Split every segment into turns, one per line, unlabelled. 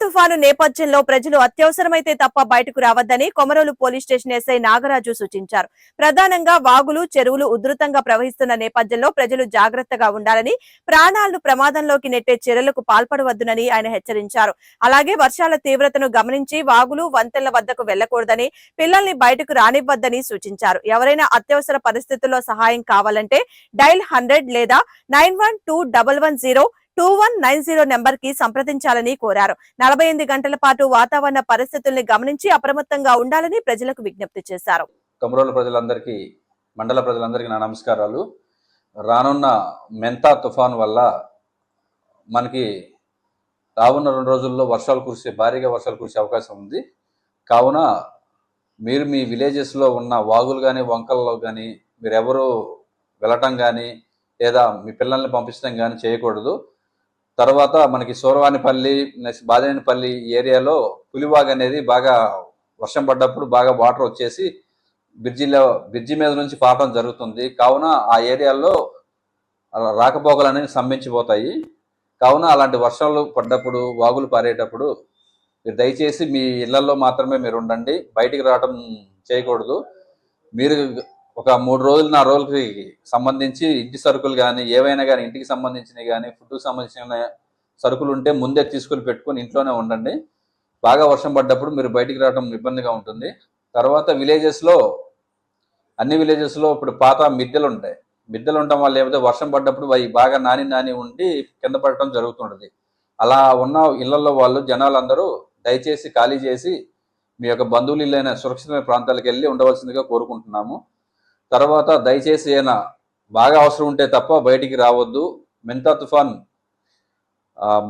తుఫాను నేపథ్యంలో ప్రజలు అత్యవసరమైతే తప్ప బయటకు రావద్దని Komarolu police station SI Nagaraju సూచించారు. ప్రధానంగా వాగులు చెరువులు ఉధృతంగా ప్రవహిస్తున్న నేపథ్యంలో ప్రజలు జాగ్రత్తగా ఉండాలని ప్రాణాలను ప్రమాదంలోకి నెట్టే చర్యలకు పాల్పడవద్దునని ఆయన హెచ్చరించారు. అలాగే వర్షాల తీవ్రతను గమనించి వాగులు వంతెల వద్దకు వెళ్ళకూడదని పిల్లల్ని బయటకు రానివ్వద్దని సూచించారు. ఎవరైనా అత్యవసర పరిస్థితుల్లో సహాయం కావాలంటే డైల్ హండ్రెడ్ లేదా nine one two one nine zero నెంబర్కి సంప్రదించాలని కోరారు. నలభై ఎనిమిది గంటల పాటు వాతావరణ పరిస్థితుల్ని గమనించి అప్రమత్తంగా ఉండాలని ప్రజలకు విజ్ఞప్తి చేశారు.
కమరోల ప్రజలందరికీ మండల ప్రజలందరికీ నా నమస్కారాలు. రానున్న మెంతా తుఫాన్ వల్ల మనకి రావున్న రెండు రోజుల్లో వర్షాలు కురిసే భారీగా వర్షాలు కురిసే అవకాశం ఉంది. కావున మీరు మీ విలేజెస్లో ఉన్న వాగులు కానీ వంకల్లో కానీ మీరెవరు వెళ్ళటం కానీ లేదా మీ పిల్లల్ని పంపించడం కానీ చేయకూడదు. తర్వాత మనకి సూరవాణిపల్లి బాదేనిపల్లి ఏరియాలో పులివాగ్ అనేది బాగా వర్షం పడ్డప్పుడు బాగా వాటర్ వచ్చేసి బ్రిడ్జిలో బ్రిడ్జి మీద నుంచి పారడం జరుగుతుంది. కావున ఆ ఏరియాలో రాకపోకలు అనేవి స్తంభించిపోతాయి. కావున అలాంటి వర్షాలు పడ్డప్పుడు వాగులు పారేటప్పుడు మీరు దయచేసి మీ ఇళ్ళలో మాత్రమే మీరు ఉండండి. బయటికి రావటం చేయకూడదు. మీరు ఒక మూడు రోజులు నా రోజులకి సంబంధించి ఇంటి సరుకులు కానీ ఏవైనా కానీ ఇంటికి సంబంధించినవి కానీ ఫుడ్కి సంబంధించిన సరుకులు ఉంటే ముందే తీసుకుని పెట్టుకొని ఇంట్లోనే ఉండండి. బాగా వర్షం పడ్డప్పుడు మీరు బయటికి రావడం ఇబ్బందిగా ఉంటుంది. తర్వాత విలేజెస్లో అన్ని విలేజెస్లో ఇప్పుడు పాత మిద్దెలు ఉంటాయి. మిద్దెలు ఉండటం వల్ల ఏమైతే వర్షం పడ్డప్పుడు అవి బాగా నాని నాని ఉండి కింద పడటం జరుగుతుంటుంది. అలా ఉన్న ఇళ్ళలో వాళ్ళు జనాలందరూ దయచేసి ఖాళీ చేసి మీ యొక్క బంధువులు ఇల్లైన సురక్షితమైన ప్రాంతాలకు వెళ్ళి ఉండవలసిందిగా కోరుకుంటున్నాము. తర్వాత దయచేసి ఆయన బాగా అవసరం ఉంటే తప్ప బయటికి రావద్దు. మెంతా తుఫాన్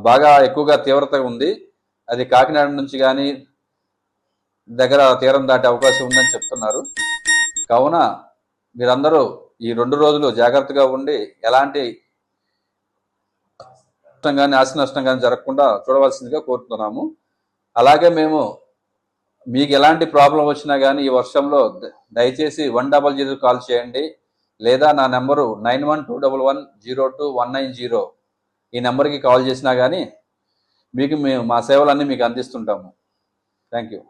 బాగా ఎక్కువగా తీవ్రత ఉంది. అది కాకినాడ నుంచి కానీ దగ్గర తీరం దాటే అవకాశం ఉందని చెప్తున్నారు. కావున మీరందరూ ఈ రెండు రోజులు జాగ్రత్తగా ఉండి ఎలాంటి నష్టం కానీ ఆస్తి నష్టం కానీ జరగకుండా చూడవలసిందిగా కోరుతున్నాము. అలాగే మేము మీకు ఎలాంటి ప్రాబ్లం వచ్చినా కానీ ఈ వర్షంలో ద- దయచేసి వన్ డబల్ జీరో కాల్ చేయండి. లేదా నా number nine one two double one zero two one nine zero ఈ నెంబర్కి కాల్ చేసినా కానీ మీకు మేము మా సేవలన్నీ మీకు అందిస్తుంటాము. Thank you